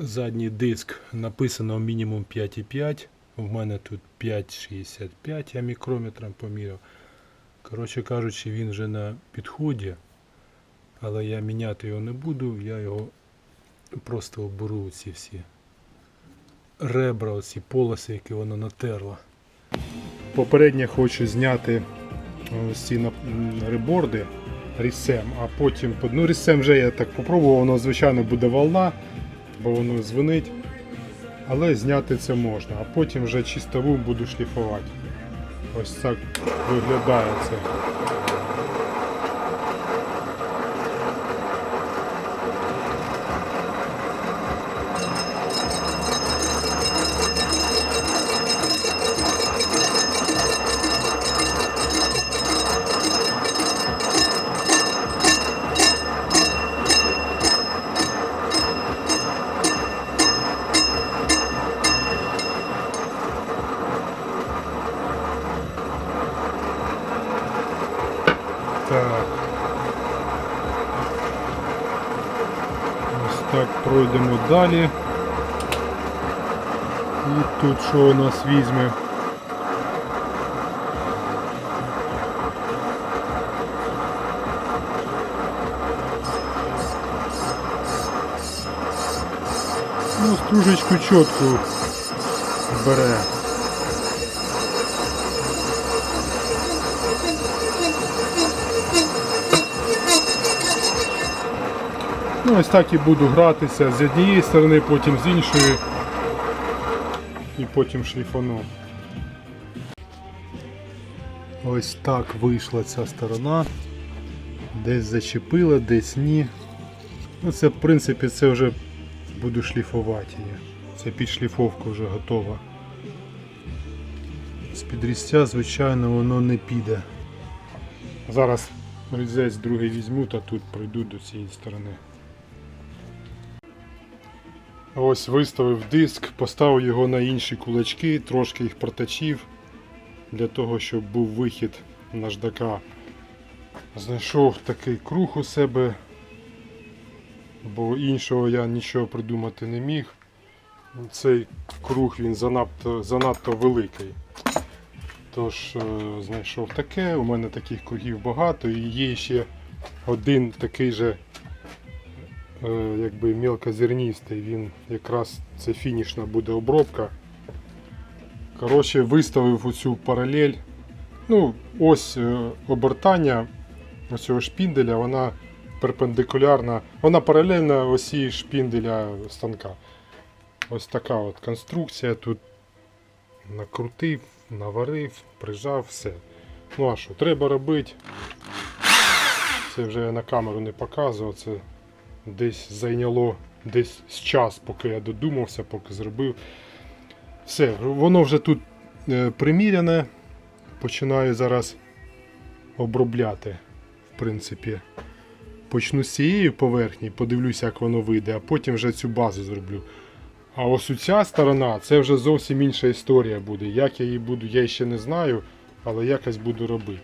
задній диск написано мінімум 5,5. У мене тут 5,65 я мікрометром поміряв. Коротше кажучи, він вже на підході, але я міняти його не буду, я його просто оберу ці всі ребра, ці полоси, які воно натерло. Попередньо хочу зняти ось ці реборди рісем, а потім ну рісем вже я так попробував, воно звичайно буде волна, бо воно звенить. Але зняти це можна, а потім вже чистову буду шліфувати. Ось так виглядає це. Так пройдемо далі. І тут що у нас візьме? Ну, стружечку чітку бере. Ну, ось так і буду гратися з однієї сторони, потім з іншої. І потім шліфану. Ось так вийшла ця сторона. Десь зачепила, десь ні. Ну це в принципі це вже буду шліфувати її. Це підшліфовка вже готова. З підрізця, звичайно, воно не піде. Зараз різець другий візьму та тут пройду до цієї сторони. Ось виставив диск, поставив його на інші кулачки, трошки їх проточив для того, щоб був вихід наждака. Знайшов такий круг у себе, бо іншого я нічого придумати не міг. Цей круг він занадто, занадто великий. Тож е, знайшов таке, у мене таких кругів багато і є ще один такий же якби мелкозерністий, він якраз це фінішна буде обробка. Коротше, виставив оцю паралель. Ну, ось е, обертання цього шпінделя, вона перпендикулярна, вона паралельна осі шпінделя станка. Ось така от конструкція. Тут накрутив, наварив, прижав, все. Ну а що, треба робити. Це вже я на камеру не показував, це десь зайняло десь час, поки я додумався, поки зробив. Все, воно вже тут е, приміряне. Починаю зараз обробляти. В принципі, почну з цієї поверхні, подивлюся, як воно вийде, а потім вже цю базу зроблю. А ось ця сторона це вже зовсім інша історія буде. Як я її буду, я ще не знаю, але якось буду робити.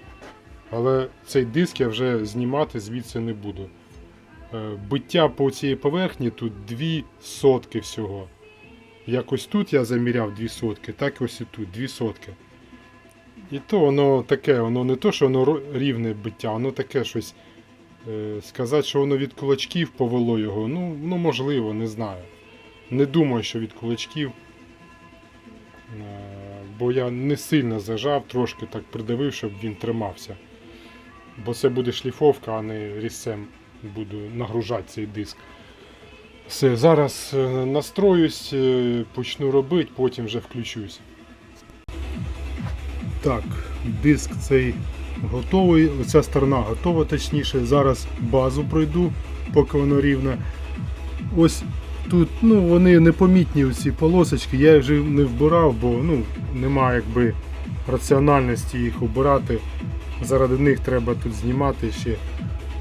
Але цей диск я вже знімати звідси не буду. Е, Биття по цій поверхні тут дві сотки всього. Якось тут я заміряв дві сотки, так ось і тут дві сотки. І то воно таке, воно не то, що воно рівне биття, воно таке щось. Е, сказати, що воно від кулачків повело його, ну, ну можливо, не знаю. Не думаю, що від кулачків. Е, Бо я не сильно зажав, трошки так придавив, щоб він тримався. Бо це буде шліфовка, а не різцем буду нагружати цей диск. Все, зараз е, настроюсь, е, почну робити, потім вже включусь. Так, диск цей готовий, оця сторона готова точніше. Зараз базу пройду, поки воно рівне. Ось тут ну, вони непомітні ці полосочки, я їх вже не вбирав, бо ну, немає якби раціональності їх обирати. Заради них треба тут знімати ще.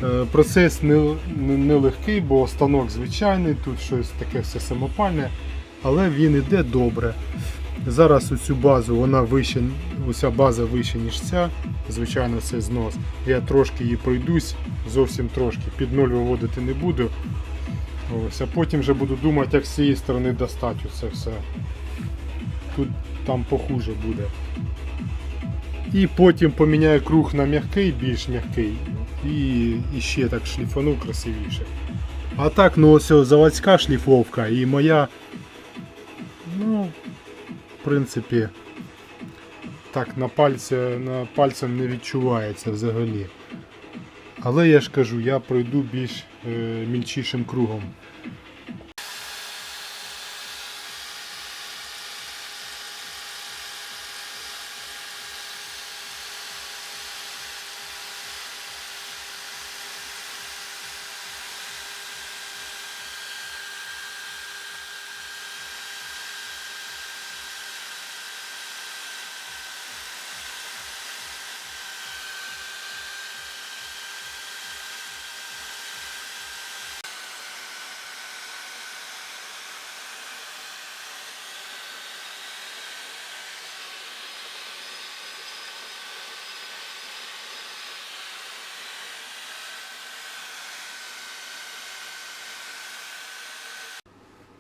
Е, Процес не, не, не бо станок звичайний, тут щось таке все самопальне, але він іде добре. Зараз оцю базу, вона вище, уся база вище, ніж ця. Звичайно, це знос. Я трошки її пройдусь, зовсім трошки, під ноль виводити не буду. Ось, а потім вже буду думати, як з цієї сторони достати це все. Тут там похуже буде. І потім поміняю круг на м'який, більш м'який. І, ще так шліфану красивіше. А так, ну ось заводська шліфовка і моя. Ну, в принципі, так на пальці, на пальцем не відчувається взагалі. Але я ж кажу, я пройду більш е, мільчішим кругом.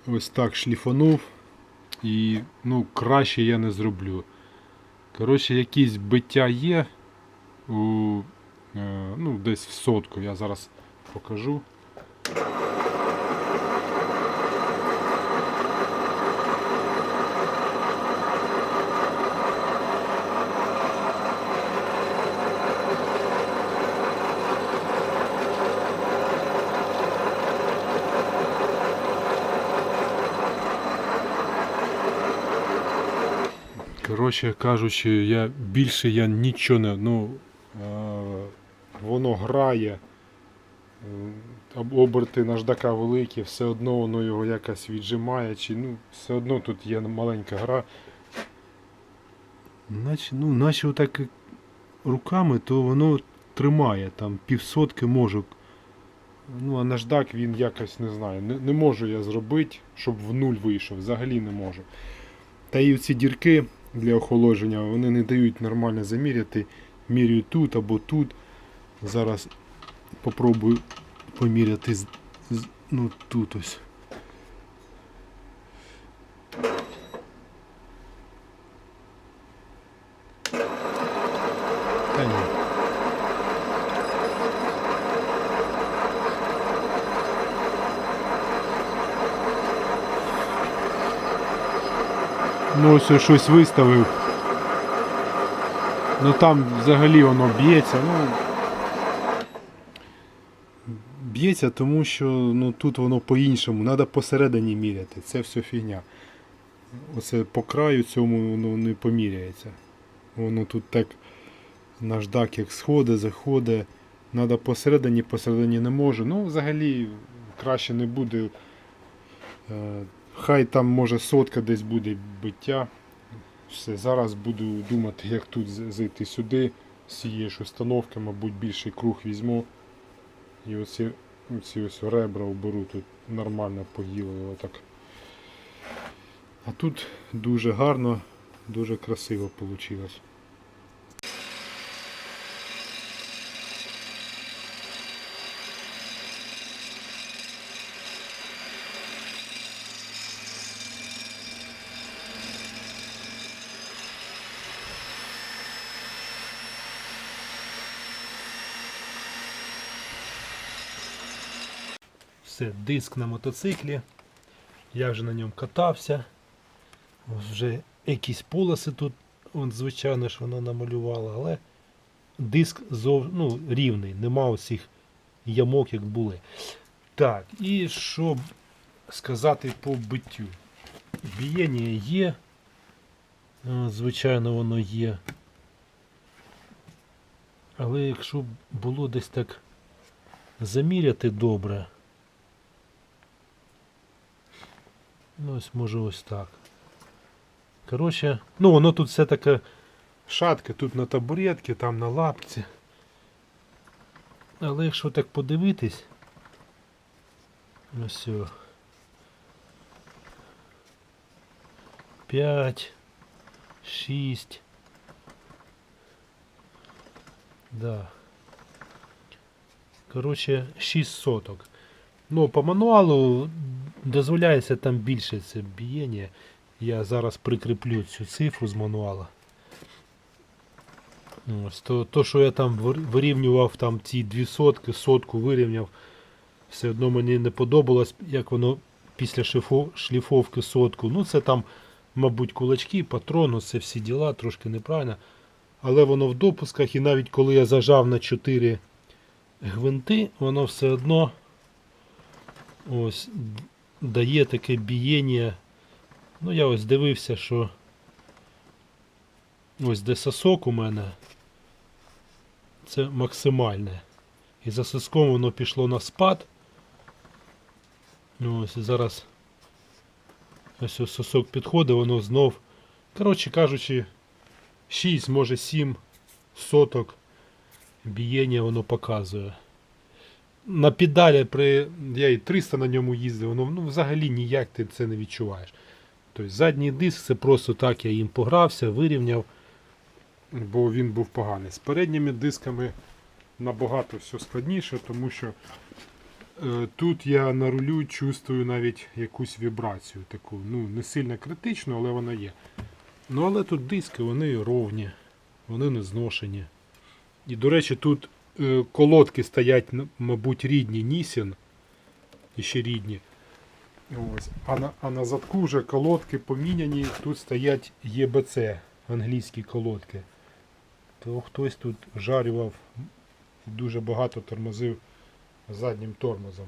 Ось так шліфанув. І ну, краще я не зроблю. Коротше, якісь биття є у, е, ну, десь в сотку. Я зараз покажу. Коротше кажучи, я більше я нічого не. Ну, воно грає. е, Оберти наждака великі, все одно воно його якось віджимає, чи ну, все одно тут є маленька гра. Наче, ну, наче отак руками, то воно тримає там півсотки можу. Ну, а наждак він якось не знаю. Не, не можу я зробити, щоб в нуль вийшов. Взагалі не можу. Та і ці дірки для охолодження вони не дають нормально заміряти. Міряю тут або тут. Зараз попробую поміряти ну, тут ось. Та ні. Ну ось щось виставив. Ну там взагалі воно б'ється. Ну, б'ється, тому що ну, тут воно по-іншому. Треба посередині міряти. Це все фігня. Оце по краю цьому воно не поміряється. Воно тут так наждак як сходить, заходить. Треба посередині, посередині не можу. Ну, взагалі краще не буде. Хай там може сотка десь буде биття. Все, зараз буду думати, як тут зайти сюди, з цієї ж установки, мабуть, більший круг візьму. І оці, оці ось ребра оберу тут нормально погіли отак. А тут дуже гарно, дуже красиво вийшло. Все, диск на мотоциклі. Я вже на ньому катався. Вже якісь полоси тут, он, звичайно ж, воно намалювало, але диск зов... ну, рівний, нема усіх ямок, як були. Так, і що сказати по биттю. Бієння є. Е, Звичайно, воно є. Але якщо було десь так заміряти добре. Ну, ось може ось так. Коротше, ну воно тут все таке шатке, тут на табуретці, там на лапці. Але якщо так подивитись, ось. о. П'ять, шість. Да. Коротше, 6 соток. Ну, по мануалу дозволяється там більше це бієння. Я зараз прикріплю цю цифру з мануала. Ось, то, то, що я там вирівнював там ці дві сотки, сотку вирівняв, все одно мені не подобалось, як воно після шліфо, шліфовки сотку. Ну, це там, мабуть, кулачки, патрон, ну, це всі діла, трошки неправильно. Але воно в допусках, і навіть коли я зажав на 4 гвинти, воно все одно ось дає таке бієння. Ну, я ось дивився, що ось де сосок у мене. Це максимальне. І за соском воно пішло на спад. Ну, ось зараз ось ось сосок підходить, воно знов. Коротше кажучи, 6, може 7 соток бієння воно показує. На педалі при. Я і 300 на ньому їздив, воно ну, взагалі ніяк ти це не відчуваєш. Тобто задній диск це просто так я їм погрався, вирівняв. бо він був поганий. З передніми дисками набагато все складніше, тому що е, тут я на рулю чувствую навіть якусь вібрацію таку. Ну, не сильно критичну, але вона є. Ну але тут диски, вони ровні, вони не зношені. І, до речі, тут колодки стоять, мабуть, рідні Нісін. Ще рідні. Ось. А, на, а на задку вже колодки поміняні, тут стоять ЄБЦ, англійські колодки. То хтось тут жарював дуже багато тормозив заднім тормозом.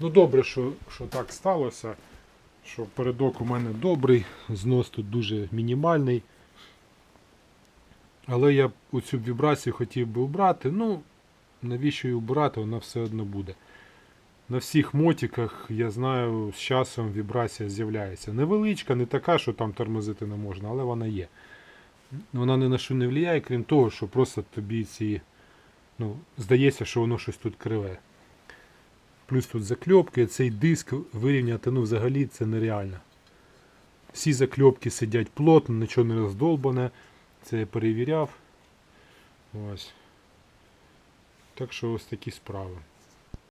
Ну добре, що, що так сталося, що передок у мене добрий, знос тут дуже мінімальний. Але я оцю вібрацію хотів би убрати. Ну, навіщо її убирати, вона все одно буде. На всіх мотиках, я знаю, з часом вібрація з'являється. Невеличка, не така, що там тормозити не можна, але вона є. Вона ні на що не впливає, крім того, що просто тобі ці. Ну, здається, що воно щось тут криве. Плюс тут закльопки, цей диск вирівняти, ну взагалі це нереально. Всі закльопки сидять плотно, нічого не роздолбане. Це я перевіряв. Ось. Так що ось такі справи.